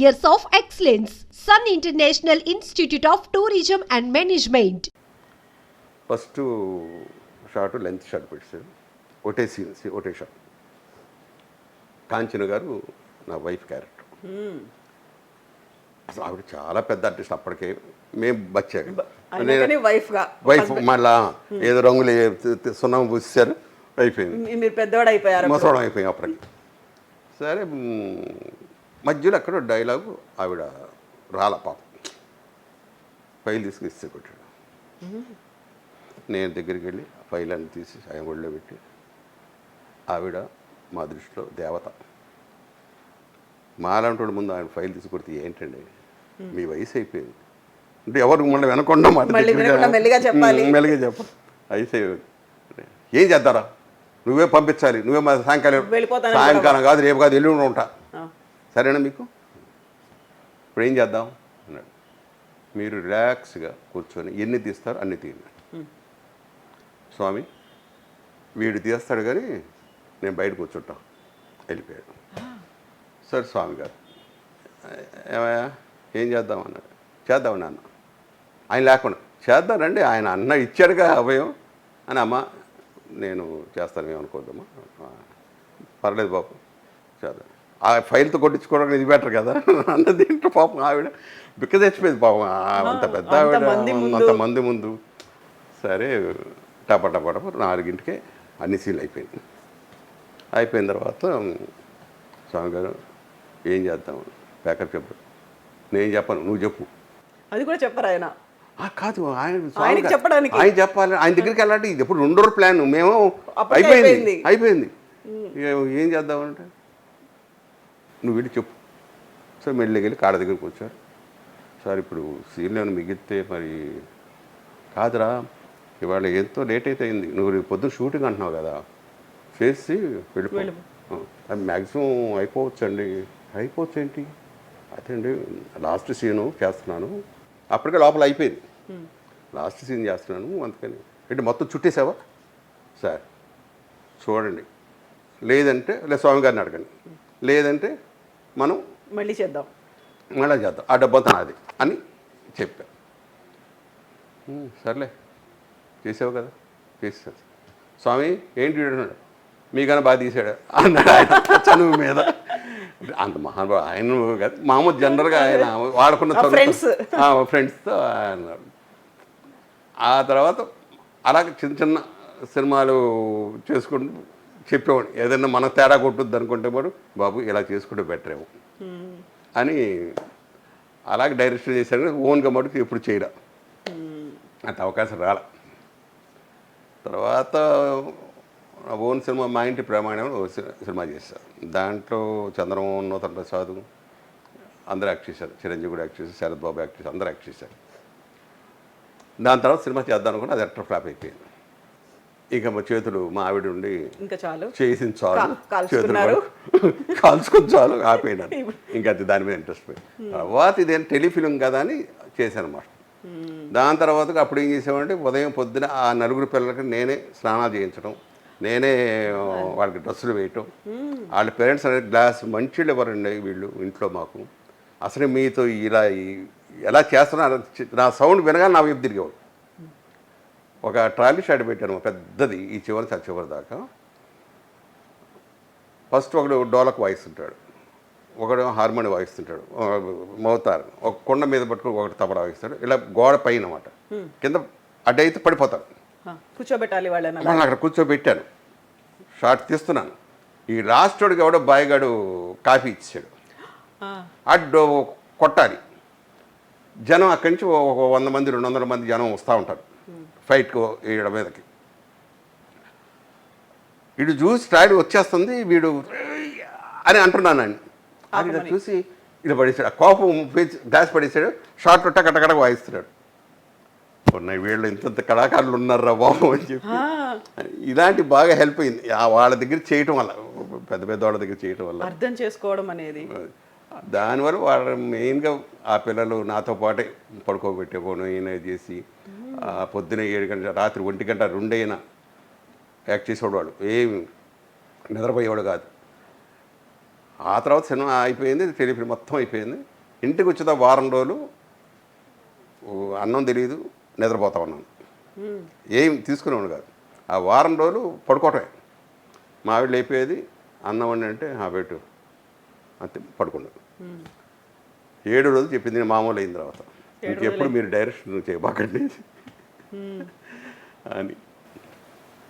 years of excellence. Sun International Institute of Tourism and Management. First short length short పెట్టారు ఒకటే scene ఒకటే shot Kanchana గారు నా wife character అసలు ఆవిడ చాలా పెద్ద ఆర్టిస్ట్ అప్పటికే మేము అందుకని వైఫ్ మళ్ళా ఏదో రంగులు సున్నం పూసారు అయిపోయింది మీరు పెద్దవాడు అయిపోయారు. మొసడం అయిపోయింది అప్పటికి. సరే మధ్యలో అక్కడ డైలాగు ఆవిడ రాల పాపం. ఫైల్ తీసుకు ఇస్తే కొట్టాడు. నేను దగ్గరికి వెళ్ళి ఫైల్ అన్ని తీసి ఆయన ఒళ్ళో పెట్టి ఆవిడ మా దృష్టిలో దేవత. మాలాంటి ముందు ఆయన ఫైల్ తీసి కొడితే ఏంటండి? మీ వయసు అయిపోయింది. అంటే ఎవరు మళ్ళీ వెనకుండా మెల్లిగా చెప్పాలి. మ్, మెల్లిగా చెప్ప. అయితే ఏం చేద్దారా? నువ్వే పంపించాలి. నువ్వే మా సాయంకాలం సాయంకాలం కాదు రేపు కాదు ఎల్లుండి ఉంటా. సరేనా మీకు? ఇప్పుడు ఏం చేద్దాం? అన్నాడు. మీరు రిలాక్స్గా కూర్చొని ఎన్ని తీస్తారో అన్ని తీయండి. స్వామి వీడు తీస్తాడు కానీ నేను బయట కూర్చుంటాం. వెళ్ళిపోయాడు. సరే స్వామి గారు. ఏమయ్యా? ఏం చేద్దాం అన్నాడు. చేద్దాం నాన్న. ఆయన లేకుండా. చేద్దానండి ఆయన అన్న ఇచ్చాడుగా అభయం. అని అమ్మ నేను చేస్తాను ఏమనుకోద్దమ్మా పర్లేదు బాబు. చేద్దాం. ఆ ఫైల్తో కొట్టించుకోవడం ఇది బెటర్ కదా? అన్న దీంట్లో పాపం ఆవిడ బిక్క తెచ్చిపోయింది పాపం అంత పెద్ద ఆవిడ అంతమంది ముందు. ముందు. సరే టప టప టప నాలుగింటికే అన్ని సీన్లు అయిపోయింది. అయిపోయిన తర్వాత స్వామి గారు ఏం చేద్దాం? ప్యాకప్ చెప్పు. నేను చెప్పను? నువ్వు చెప్పు. అది కూడా చెప్పరు ఆయన. ఆ, కాదు ఆయన చెప్పడానికి. ఆయన చెప్పాలి. ఆయన దగ్గరికి వెళ్ళాలి ఇది ఎప్పుడు రెండు రోజుల ప్లాన్. మేము అయిపోయింది. అయిపోయింది. ఏం చేద్దామంటే నువ్వు వెళ్ళి చెప్పు. సో మెల్లికి వెళ్ళి కాడ దగ్గర కూర్చోరు సార్ ఇప్పుడు సీన్లు ఏమైనా మిగిలితే మరి కాదురా ఇవాళ ఎంతో లేట్ అయితే అయింది. నువ్వు రేపు పొద్దున్న షూటింగ్ అంటున్నావు కదా చేసి వెళ్ళిపో. అది మ్యాక్సిమం అయిపోవచ్చు అండి అయిపోవచ్చు ఏంటి అదే అండి లాస్ట్ సీను చేస్తున్నాను అప్పటికే లోపల అయిపోయింది. లాస్ట్ సీన్ చేస్తున్నాను అందుకని. ఏంటి మొత్తం చుట్టేసావా? సార్ చూడండి. లేదంటే లేదా స్వామి గారిని అడగండి. లేదంటే మనం మళ్ళీ చేద్దాం. మళ్ళా చేద్దాం. ఆ డబ్బంతా నాది అని చెప్పా. "ఉమ్, సర్లే. చేసావు కదా? చేసాను స్వామి ఏంటి వీడు?" అన్నాడు మీకన్నా బాగా తీసాడు? అన్నాడు ఆయన చనువు మీద. అంత మహానుభావు ఆయన కాదు, మామూలు జనరల్గా ఆయన వాడుకున్న friends. ఫ్రెండ్స్తో ఆయన. ఆ తర్వాత అలాగే చిన్న చిన్న సినిమాలు చేసుకుంటూ చెప్పేవాడు ఏదైనా మన తేడా కొట్టుద్ది అనుకుంటే వాడు బాబు ఇలా చేసుకుంటే బెటర్ ఏమో. అని అలాగే డైరెక్షన్ చేశాను ఓన్గా మటుకు ఎప్పుడు చేయడం అంత అవకాశం రాల. తర్వాత ఓన్ సినిమా మా ఇంటి ప్రమాణం సినిమా చేశారు. దాంట్లో చంద్రమోహన్ నూతన్ ప్రసాద్ అందరూ యాక్ట్ చేశారు. చిరంజీవి కూడా యాక్ట్ చేశారు శరత్ బాబు యాక్ట్ చేశారు అందరూ యాక్ట్ చేశారు. దాని తర్వాత సినిమా చేద్దాం అనుకుంటే అది ఎట్టర్ ఫ్లాప్ అయిపోయింది. ఇక మా చేతులు మా ఆవిడ ఉండి ఇంకా చాలు. చేసిన చాలు. చేతులు కాల్చుకుని చాలు ఆపేయడాను ఇంకా అది దాని మీద ఇంట్రెస్ట్ పోయింది. తర్వాత ఇదేం టెలిఫిలిం కదా అని చేశాను అన్నమాట దాని తర్వాత అప్పుడు ఏం చేసామంటే ఉదయం పొద్దున ఆ నలుగురు పిల్లలకి నేనే స్నానాలు చేయించడం నేనే వాళ్ళకి డ్రెస్సులు వేయటం. వాళ్ళ పేరెంట్స్ అనేది గ్లాస్ మంచిళ్ళు ఎవరండి వీళ్ళు ఇంట్లో మాకు? అసలు మీతో ఇలా ఎలా చేస్తున్నారు నా సౌండ్ వినగా నా వైపు తిరిగేవాడు ఒక ట్రాలీ షాట్ పెట్టాను ఒక పెద్దది ఈ చివరి ఆ చివరి దాకా. ఫస్ట్ ఒకడు డోలకు వాయిస్తుంటాడు. ఒకడు హార్మోని వాయిస్తుంటాడు. మోతారు. ఒక కొండ మీద పట్టుకుని ఒకటి తబడా వాయిస్తాడు. ఇలా గోడ పైన అన్నమాట కింద అడ్డైతే పడిపోతారు. కూర్చోబెట్టాలి వాళ్ళని అక్కడ కూర్చోబెట్టాను. షార్ట్ తీస్తున్నాను. ఈ లాస్ట్ వాడికి ఎవడో బాయిగాడు కాఫీ ఇచ్చాడు. అడ్డు కొట్టాలి. జనం అక్కడి నుంచి ఒక వంద మంది రెండు వందల మంది జనం వస్తూ ఉంటారు. ఫైట్కు ఈడ మీదకి. వీడు చూసి ట్రాలీ వచ్చేస్తుంది వీడు అని అంటున్నానండి అది చూసి ఇలా పడేసాడు. ఆ కోపం గ్లాస్ పడేసాడు. షార్ట్ టక టక వాయిస్తున్నాడు. ఉన్నాయి వీళ్ళు ఇంత కళాకారులు ఉన్నారా బాబు అని చెప్పి. ఇలాంటి బాగా హెల్ప్ అయింది. ఆ వాళ్ళ దగ్గర చేయటం వల్ల పెద్ద పెద్ద వాళ్ళ దగ్గర చేయటం వల్ల. అర్థం చేసుకోవడం అనేది. దానివల్ల వాళ్ళు మెయిన్గా ఆ పిల్లలు నాతో పాటే పడుకోబెట్టేపోను ఈయన చేసి. పొద్దున ఏడు గంటల రాత్రి ఒంటి గంట రెండైనా యాక్ట్ చేసేవాడు. ఏమి నిద్రపోయేవాడు కాదు. ఆ తర్వాత సినిమా అయిపోయింది టెలిఫిల్మ్ మొత్తం అయిపోయింది. ఇంటికి వచ్చేదా వారం రోజులు అన్నం తెలియదు నిద్రపోతా ఉన్నాను. ఏం తీసుకునేవాడు కాదు. ఆ వారం రోజులు పడుకోవటమే. మా ఆవిడ లేపేది అన్నం వండి అంటే ఆ పెట్టు. అంతే పడుకున్నాడు. ఏడు రోజులు చెప్పింది నేను మామూలు అయిన తర్వాత. ఇంకెప్పుడు మీరు డైరెక్షన్ చేయబాకండి. అని